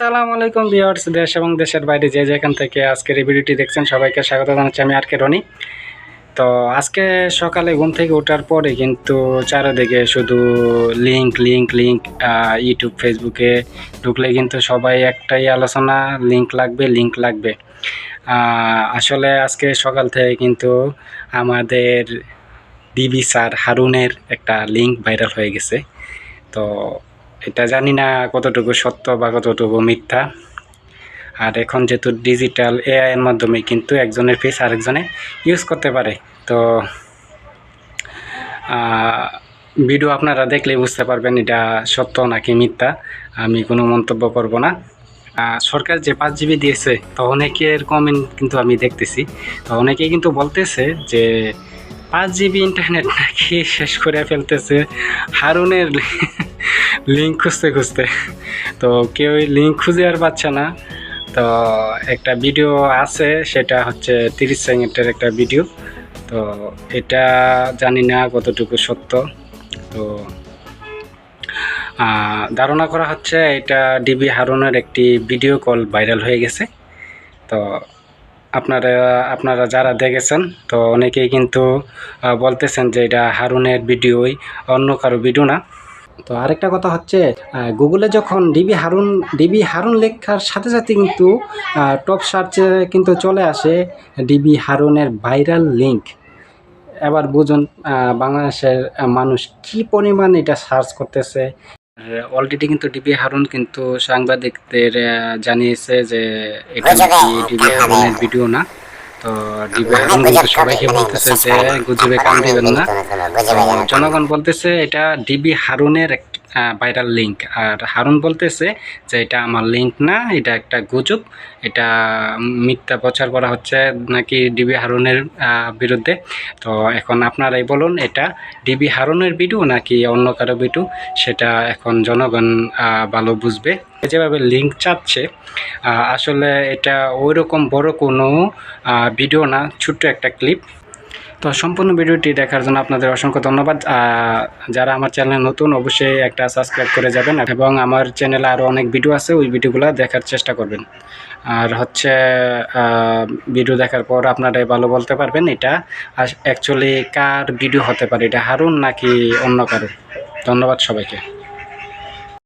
আসসালামু আলাইকুম ভিউয়ার্স, দেশ এবং দেশের বাইরে যে যেখান থেকে আজকের এই ভিডিওটি দেখছেন সবাইকে স্বাগত জানাচ্ছি আমি আর কে রনি। তো আজকে সকালে ঘুম থেকে ওঠার পরে কিন্তু চারিদিকে শুধু লিঙ্ক লিঙ্ক লিঙ্ক ইউটিউব ফেসবুকে ঢুকলে কিন্তু সবাই একটাই আলোচনা লিঙ্ক লাগবে লিঙ্ক লাগবে। আসলে আজকে সকাল থেকে কিন্তু আমাদের ডিবি স্যার হারুনের একটা লিঙ্ক ভাইরাল হয়ে গেছে। তো এটা জানি না কতটুকু সত্য বা কতটুকু মিথ্যা। আর এখন যেহেতু ডিজিটাল এআইয়ের মাধ্যমে কিন্তু একজনের ফেস আরেকজনে ইউজ করতে পারে। তো ভিডিও আপনারা দেখলে বুঝতে পারবেন এটা সত্য নাকি মিথ্যা। আমি কোনো মন্তব্য করব না। সরকার যে পাঁচ জিবি দিয়েছে, তো অনেকের কমেন্ট কিন্তু আমি দেখতেছি। তো অনেকেই কিন্তু বলতেছে যে পাঁচ জিবি ইন্টারনেট নাকি শেষ করে ফেলতেছে। হারুনের লিঙ্ক খুঁজতে খুঁজতে। তো কেউ লিঙ্ক খুঁজে আর পাচ্ছে না। তো একটা ভিডিও আছে, সেটা হচ্ছে তিরিশ সেকেন্ডের একটা ভিডিও তো এটা জানি না কতটুকু সত্য। তো ধারণা করা হচ্ছে এটা ডিবি হারুনের একটি ভিডিও কল ভাইরাল হয়ে গেছে। তো আপনারা আপনারা যারা দেখেছেন, তো অনেকেই কিন্তু বলতেছেন যে এটা হারুনের ভিডিওই অন্য কারও ভিডিও না। তো আরেকটা কথা হচ্ছে গুগলে যখন ডিবি হারুন ডিবি হারুন লেখার সাথে সাথে কিন্তু টপ সার্চে কিন্তু চলে আসে ডিবি হারুনের ভাইরাল লিঙ্ক এবার বুঝুন বাংলাদেশের মানুষ কি পরিমাণ এটা সার্চ করতেছে। অলরেডি কিন্তু ডিবি হারুন কিন্তু সাংবাদিকদের জানিয়েছে যে এটা ডিবি হারুনের ভিডিও না। তো ডিবি হারুন কিন্তু সবাইকে বলতেছে যে গুজবে কান দিবেন না। জনগণ বলতেছে এটা ডিবি হারুনের এক ভাইরাল লিঙ্ক আর হারুন বলতেছে যে এটা আমার লিঙ্ক না, এটা একটা গুজব। এটা মিথ্যা প্রচার করা হচ্ছে নাকি ডিবি হারুনের বিরুদ্ধে। তো এখন আপনারাই বলুন, এটা ডিবি হারুনের ভিডিও নাকি অন্য কারও ভিডিও? সেটা এখন জনগণ ভালো বুঝবে। যেভাবে লিঙ্ক চাচ্ছে আসলে এটা ওই রকম বড় কোনো ভিডিও না, ছোট্ট একটা ক্লিপ তো সম্পূর্ণ ভিডিওটি দেখার জন্য আপনাদের অসংখ্য ধন্যবাদ। যারা আমার চ্যানেলে নতুন, অবশ্যই একটা সাবস্ক্রাইব করে যাবেন এবং আমার চ্যানেলে আরও অনেক ভিডিও আছে, ওই ভিডিওগুলো দেখার চেষ্টা করবেন। আর হচ্ছে ভিডিও দেখার পর আপনারাই ভালো বলতে পারবেন এটা। অ্যাকচুয়ালি কার ভিডিও হতে পারে, এটা হারুন নাকি অন্য কারও ধন্যবাদ সবাইকে।